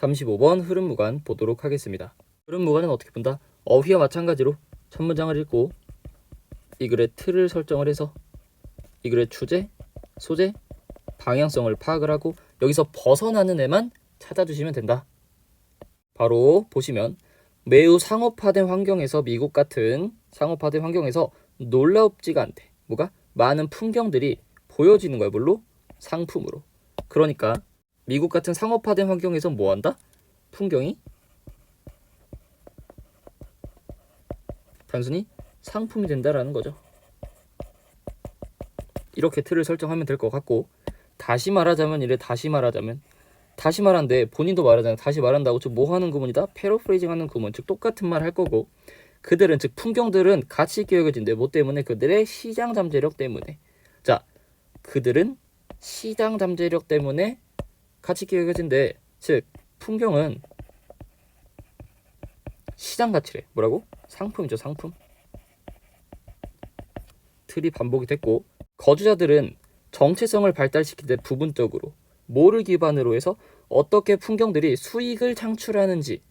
35번 흐름 무관 보도록 하겠습니다. 흐름 무관은 어떻게 본다? 어휘와 마찬가지로 첫 문장을 읽고 이 글의 틀을 설정을 해서 이 글의 주제, 소재, 방향성을 파악을 하고 여기서 벗어나는 애만 찾아주시면 된다. 바로 보시면 매우 상업화된 환경에서 미국 같은 상업화된 환경에서 놀랍지가 않대. 뭐가? 많은 풍경들이 보여지는 거야. 뭘로? 상품으로. 그러니까 미국 같은 상업화된 환경에서 뭐 한다? 풍경이 단순히 상품이 된다라는 거죠. 이렇게 틀을 설정하면 될 것 같고 다시 말하자면 이래 다시 말하자면 다시 말한데 본인도 말하잖아요. 다시 말한다고 즉 뭐 하는 구문이다? 패러프레이징 하는 구문 즉 똑같은 말 할 거고 그들은 즉 풍경들은 있게 여겨진대. 뭐 때문에? 그들의 시장 잠재력 때문에. 자, 그들은 시장 잠재력 때문에 있게 여겨진대. 즉 풍경은 시장 가치래. 뭐라고? 상품이죠, 상품. 틀이 반복이 됐고 거주자들은 정체성을 발달시키되 부분적으로 뭐를 기반으로 해서 어떻게 풍경들이 수익을 창출하는지를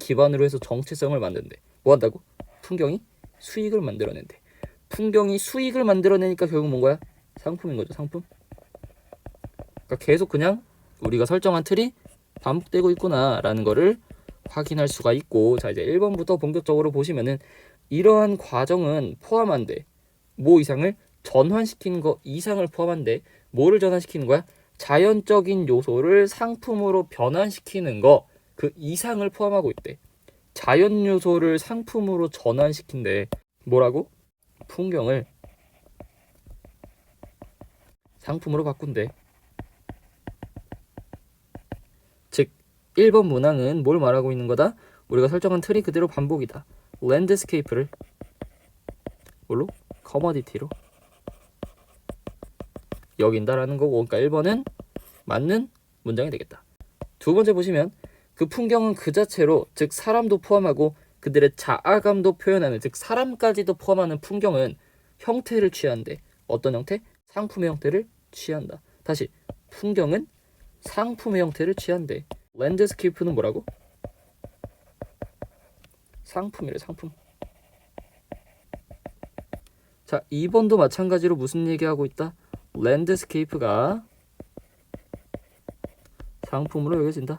기반으로 해서 정체성을 만든대. 뭐 한다고? 풍경이 수익을 만들어낸대. 풍경이 수익을 만들어내니까 결국 뭔 거야? 상품인 거죠, 상품. 그러니까 계속 그냥 우리가 설정한 틀이 반복되고 있구나라는 거를 확인할 수가 있고 자 이제 1번부터 본격적으로 보시면은 이러한 과정은 포함한데 뭐 이상을 전환시키는 거 이상을 포함한데 뭐를 전환시키는 거야? 자연적인 요소를 상품으로 변환시키는 거 그 이상을 포함하고 있대. 자연 요소를 상품으로 전환시킨대. 뭐라고? 풍경을 상품으로 바꾼대. 즉 1번 문항은 뭘 말하고 있는 거다? 우리가 설정한 틀이 그대로 반복이다. 랜드스케이프를 뭘로? 커머디티로 여긴다라는 거고 그러니까 1번은 맞는 문장이 되겠다. 두 번째 보시면 그 풍경은 그 자체로 즉 사람도 포함하고 그들의 자아감도 표현하는 즉 사람까지도 포함하는 풍경은 형태를 취한대. 어떤 형태? 상품의 형태를 취한다. 다시 풍경은 상품의 형태를 취한대. 랜드스케이프는 뭐라고? 상품이래 상품. 자 2번도 마찬가지로 무슨 얘기하고 있다? 랜드스케이프가 상품으로 여겨진다.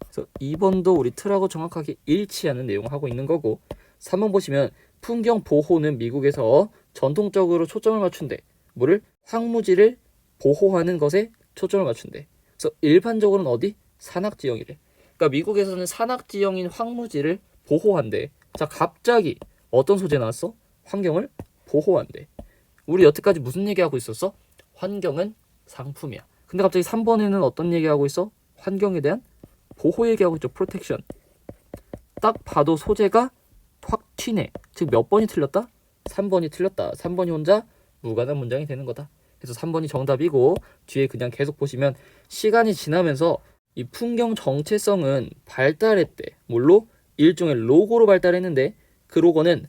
그래서 2번도 우리 틀하고 정확하게 일치하는 내용을 하고 있는 거고 3번 보시면 풍경 보호는 미국에서 전통적으로 초점을 맞춘대. 뭐를? 황무지를 보호하는 것에 초점을 맞춘대. 그래서 일반적으로는 어디? 산악 지형이래. 그러니까 미국에서는 산악 지형인 황무지를 보호한대. 자 갑자기 어떤 소재 나왔어? 환경을 보호한대. 우리 여태까지 무슨 얘기하고 있었어? 환경은 상품이야. 근데 갑자기 3번에는 어떤 얘기하고 있어? 환경에 대한 보호 얘기하고 있죠. 프로텍션. 딱 봐도 소재가 확 튀네. 즉 몇 번이 틀렸다? 3번이 틀렸다. 3번이 혼자 무관한 문장이 되는 거다. 그래서 3번이 정답이고 뒤에 그냥 계속 보시면 시간이 지나면서 이 풍경 정체성은 발달했대. 뭘로? 일종의 로고로 발달했는데 그 로고는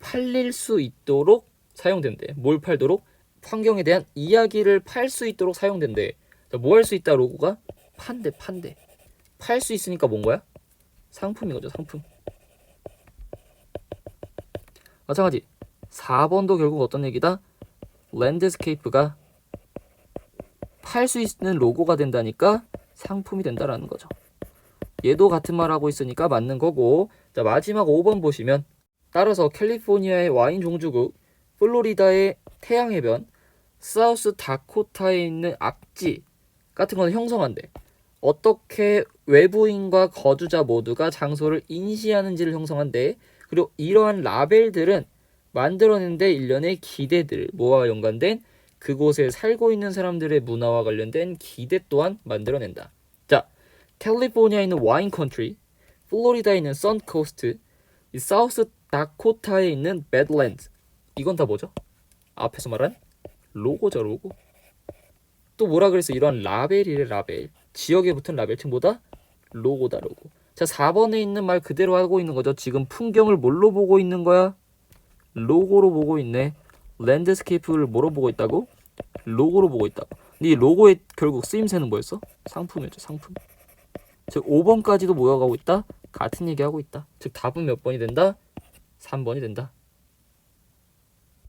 팔릴 수 있도록 사용된대. 뭘 팔도록? 환경에 대한 이야기를 팔 수 있도록 사용된대. 뭐 할 수 있다 로고가? 판대 판대. 팔 수 있으니까 뭔 거야? 상품인 거죠 상품. 마찬가지 4번도 결국 어떤 얘기다? 랜드스케이프가 팔 수 있는 로고가 된다니까 상품이 된다라는 거죠. 얘도 같은 말 하고 있으니까 맞는 거고 자 마지막 5번 보시면 따라서 캘리포니아의 와인 종주국 플로리다의 태양해변 사우스 다코타에 있는 악지 같은 건 형성한대. 어떻게 외부인과 거주자 모두가 장소를 인지하는지를 형성한대. 그리고 이러한 라벨들은 만들어낸데 일련의 기대들, 뭐와 연관된 그곳에 살고 있는 사람들의 문화와 관련된 기대 또한 만들어낸다. 자, 캘리포니아에 있는 와인 컨트리, 플로리다에 있는 선코스트, 이 사우스 다코타에 있는 배드랜드. 이건 다 뭐죠? 앞에서 말한 로고죠, 로고. 또 뭐라 그랬어? 이런 라벨이래, 라벨. 지역에 붙은 라벨 즉 뭐다? 로고다, 로고. 자, 4번에 있는 말 그대로 하고 있는 거죠. 지금 풍경을 뭘로 보고 있는 거야? 로고로 보고 있네. 랜드스케이프를 뭐로 보고 있다고? 로고로 보고 있다고. 근데 이 로고의 결국 쓰임새는 뭐였어? 상품이었죠. 상품. 즉 5번까지도 모여가고 있다. 같은 얘기하고 있다. 즉 답은 몇 번이 된다? 3번이 된다.